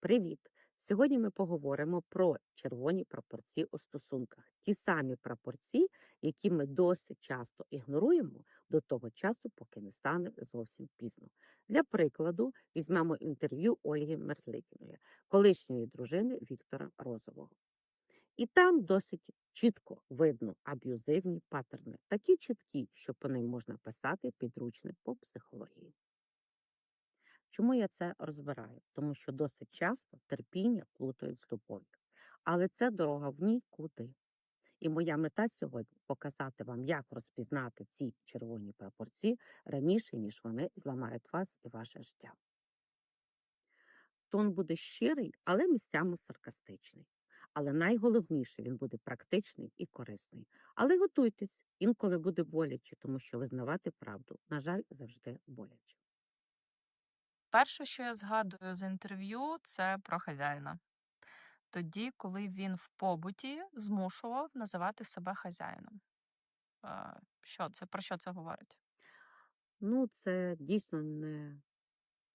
Привіт! Сьогодні ми поговоримо про червоні прапорці у стосунках. Ті самі прапорці, які ми досить часто ігноруємо до того часу, поки не стане зовсім пізно. Для прикладу, візьмемо інтерв'ю Ольги Мерзликіної, колишньої дружини Віктора Розового. І там досить чітко видно аб'юзивні паттерни, такі чіткі, що по ним можна писати підручник по психології. Чому я це розбираю? Тому що досить часто терпіння плутають з любов'ю. Але це дорога в нікуди. І моя мета сьогодні показати вам, як розпізнати ці червоні прапорці раніше, ніж вони зламають вас і ваше життя. Тон буде щирий, але місцями саркастичний. Але найголовніше він буде практичний і корисний. Але готуйтесь, інколи буде боляче, тому що визнавати правду, на жаль, завжди боляче. Перше, що я згадую з інтерв'ю, це про хазяїна. Тоді, коли він в побуті змушував називати себе хазяїном. Е, Що це? Про що це говорить? Ну, це дійсно не,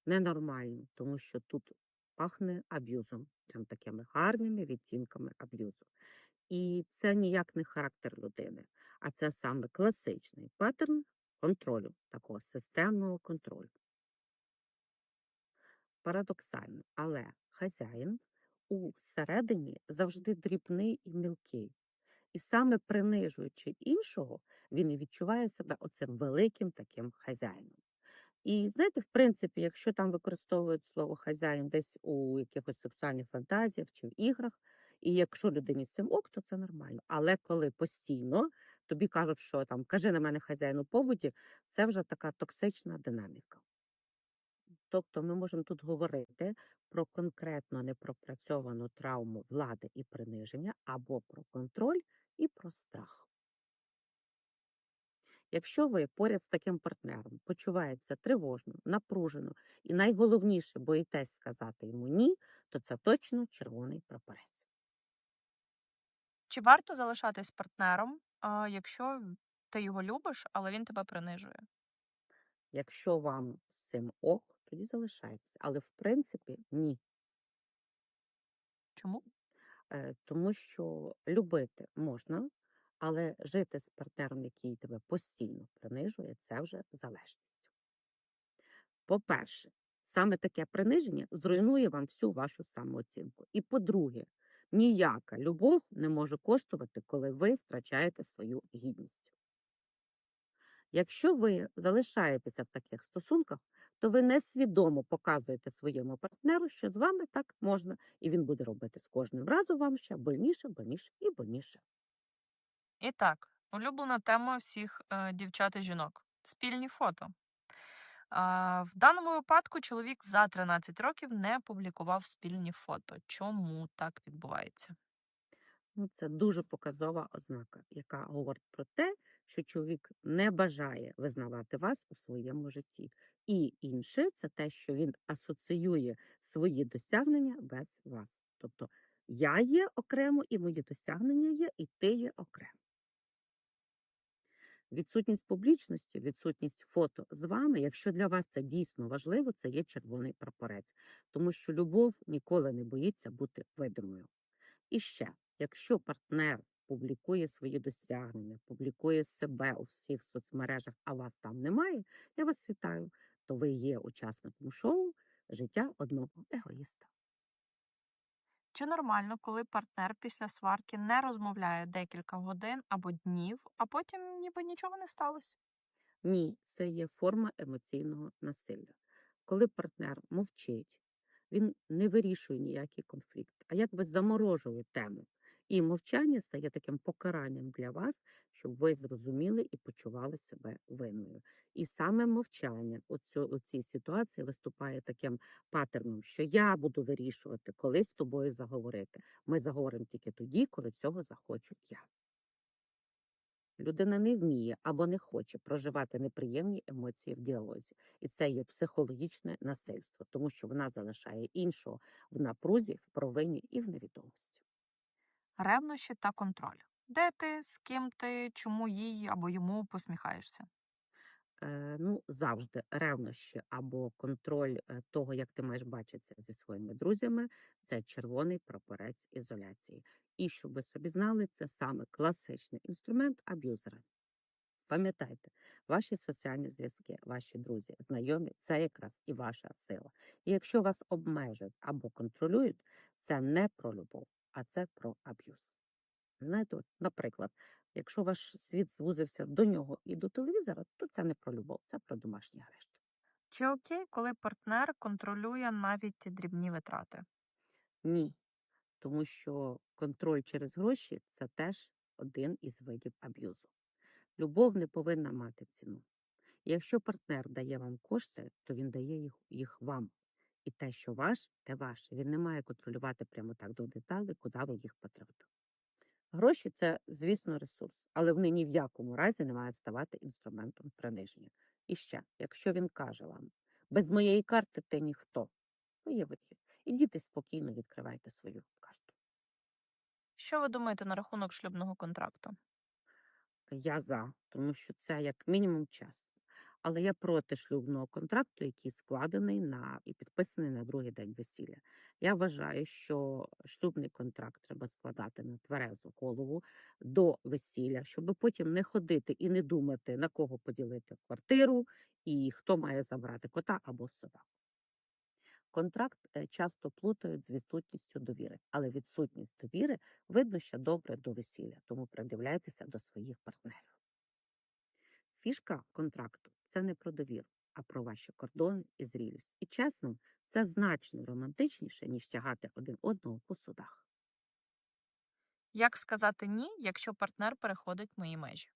ненормально, тому що тут пахне аб'юзом, прям такими гарними відтінками аб'юзу. І це ніяк не характер людини, а це саме класичний паттерн контролю, такого системного контролю. Парадоксально, але хазяїн у середині завжди дрібний і мілкий. І саме принижуючи іншого, він і відчуває себе оцим великим таким хазяїном. І знаєте, в принципі, якщо там використовують слово хазяїн десь у якихось сексуальних фантазіях чи в іграх, і якщо людині з цим ок, то це нормально. Але коли постійно тобі кажуть, що там кажи на мене хазяїн у побуті, це вже така токсична динаміка. Тобто ми можемо тут говорити про конкретно непропрацьовану травму влади і приниження, або про контроль і про страх. Якщо ви поряд з таким партнером почуваєтеся тривожно, напружено і найголовніше боїтесь сказати йому ні, то це точно червоний прапорець. Чи варто залишатись з партнером, якщо ти його любиш, але він тебе принижує? Якщо вам з цим ок, тоді залишайтеся. Але в принципі ні. Чому? Е, Тому що любити можна, але жити з партнером, який тебе постійно принижує, це вже залежність. По-перше, саме таке приниження зруйнує вам всю вашу самооцінку. І по-друге, ніяка любов не може коштувати, коли ви втрачаєте свою гідність. Якщо ви залишаєтеся в таких стосунках, то ви несвідомо показуєте своєму партнеру, що з вами так можна, і він буде робити з кожним разом вам ще больніше, больніше і больніше. І так, улюблена тема всіх е, дівчат і жінок спільні фото. А, в даному випадку чоловік за 13 років не публікував спільні фото. Чому так відбувається? Ну, це дуже показова ознака, яка говорить про те, що чоловік не бажає визнавати вас у своєму житті. І інше це те, що він асоціює свої досягнення без вас. Тобто я є окремо, і мої досягнення є, і ти є окремо. Відсутність публічності, відсутність фото з вами, якщо для вас це дійсно важливо, це є червоний прапорець, тому що любов ніколи не боїться бути видимою. І ще, якщо партнер публікує свої досягнення, публікує себе у всіх соцмережах, а вас там немає, я вас вітаю, то ви є учасником шоу Життя одного егоїста. Чи нормально, коли партнер після сварки не розмовляє декілька годин або днів, а потім ніби нічого не сталося? Ні, це є форма емоційного насилля. Коли партнер мовчить, він не вирішує ніякий конфлікт, а якби заморожує тему. І мовчання стає таким покаранням для вас, щоб ви зрозуміли і почували себе винною. І саме мовчання у, цій ситуації виступає таким паттерном, що я буду вирішувати, коли з тобою заговорити. Ми заговоримо тільки тоді, коли цього захочу я. Людина не вміє або не хоче проживати неприємні емоції в діалозі, і це є психологічне насильство, тому що вона залишає іншого в напрузі, в провині і в невідомості. Ревнощі та контроль. Де ти, з ким ти, чому їй або йому посміхаєшся? Е, ну, завжди ревнощі або контроль е, того, як ти маєш бачитися зі своїми друзями, це червоний прапорець ізоляції. І щоб ви собі знали, це саме класичний інструмент аб'юзера. Пам'ятайте, ваші соціальні зв'язки, ваші друзі, знайомі це якраз і ваша сила. І якщо вас обмежують або контролюють, це не про любов, а це про аб'юз. Знаєте, от, наприклад, якщо ваш світ звузився до нього і до телевізора, то це не про любов, це про домашній арешт. Чи окей, коли партнер контролює навіть дрібні витрати? Ні, тому що контроль через гроші це теж один із видів аб'юзу. Любов не повинна мати ціну. І Якщо партнер дає вам кошти, то він дає їх, їх вам. І те, що ваш, те ваше. Він не має контролювати прямо так до деталей, куди ви їх потратили. Гроші це, звісно, ресурс, але вони ні в якому разі не мають ставати інструментом приниження. І ще, якщо він каже вам, без моєї карти ти ніхто, то є вихід. Ідіть і спокійно відкривайте свою карту. Що ви думаєте на рахунок шлюбного контракту? Я за, тому що це як мінімум час. Але я проти шлюбного контракту, який складений на і підписаний на другий день весілля. Я вважаю, що шлюбний контракт треба складати на тверезу голову до весілля, щоб потім не ходити і не думати, на кого поділити квартиру і хто має забрати кота або собаку. Контракт е, часто плутають з відсутністю довіри, але відсутність довіри видно ще добре до весілля, тому придивляйтеся до своїх партнерів. Фішка контракту це не про довіру, а про ваші кордони і зрілість. І чесно, це значно романтичніше, ніж тягати один одного по судах. Як сказати ні, якщо партнер переходить мої межі?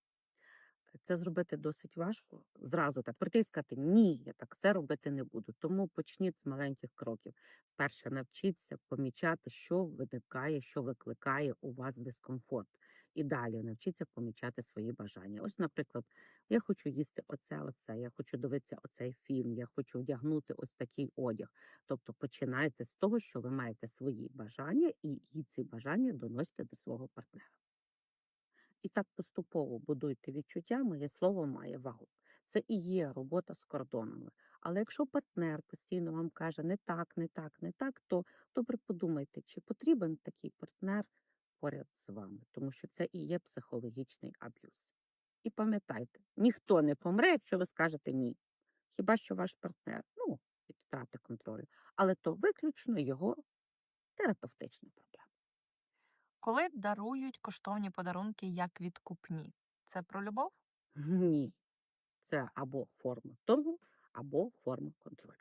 Це зробити досить важко. Зразу так прийти і сказати ні, я так це робити не буду. Тому почніть з маленьких кроків. Перше, навчіться помічати, що виникає, що викликає у вас дискомфорт. І далі навчіться помічати свої бажання. Ось, наприклад, я хочу їсти оце, оце, я хочу дивитися оцей фільм, я хочу вдягнути ось такий одяг. Тобто починайте з того, що ви маєте свої бажання, і, і ці бажання доносите до свого партнера. І так поступово будуйте відчуття, моє слово має вагу. Це і є робота з кордонами. Але якщо партнер постійно вам каже не так, не так, не так, то добре подумайте, чи потрібен такий партнер поряд з вами, тому що це і є психологічний аб'юз. І пам'ятайте, ніхто не помре, якщо ви скажете ні. Хіба що ваш партнер, ну, від втрати контролю, але то виключно його терапевтична проблема. Коли дарують коштовні подарунки як відкупні? Це про любов? Ні. Це або форма торгу, або форма контролю.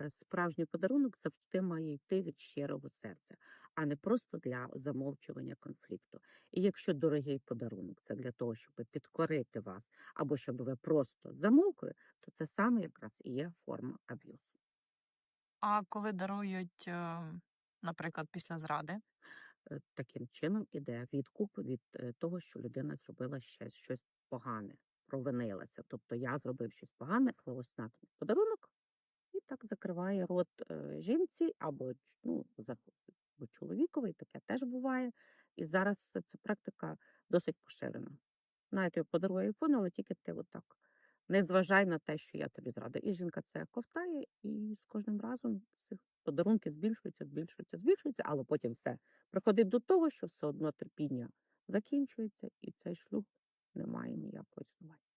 Е, Справжній подарунок завжди має йти від щирого серця, а не просто для замовчування конфлікту. І якщо дорогий подарунок це для того, щоб підкорити вас, або щоб ви просто замовкли, то це саме якраз і є форма аб'юзу. А коли дарують, е, наприклад, після зради? Е, Таким чином іде відкуп від е, того, що людина зробила ще щось погане, провинилася. Тобто я зробив щось погане, але ось на тобі подарунок, і так закриває рот е, жінці або ну, чоловіковий, таке теж буває. І зараз це практика досить поширена. Навіть я подарую айфон, але тільки ти отак. Не зважай на те, що я тобі зрадив. І жінка це ковтає, і з кожним разом цих подарунки збільшуються, збільшуються, збільшуються, але потім все приходить до того, що все одно терпіння закінчується, і цей шлюб не має ніякого існування.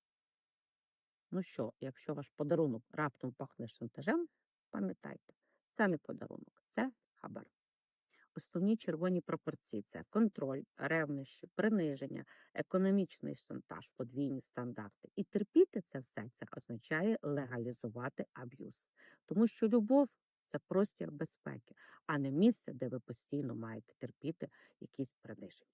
Ну що, якщо ваш подарунок раптом пахне шантажем, пам'ятайте, це не подарунок, це хабар. Основні червоні пропорції це контроль, ревнощі, приниження, економічний шантаж, подвійні стандарти. І терпіти це все це означає легалізувати аб'юз. Тому що любов це простір безпеки, а не місце, де ви постійно маєте терпіти якісь приниження.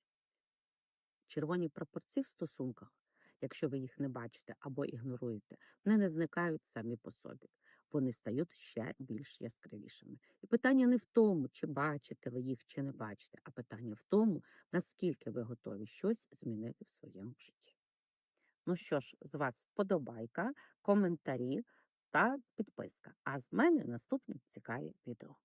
Червоні прапорці в стосунках, якщо ви їх не бачите або ігноруєте, вони не зникають самі по собі. Вони стають ще більш яскравішими. І питання не в тому, чи бачите ви їх, чи не бачите, а питання в тому, наскільки ви готові щось змінити в своєму житті. Ну що ж, з вас вподобайка, коментарі та підписка. А з мене наступні цікаві відео.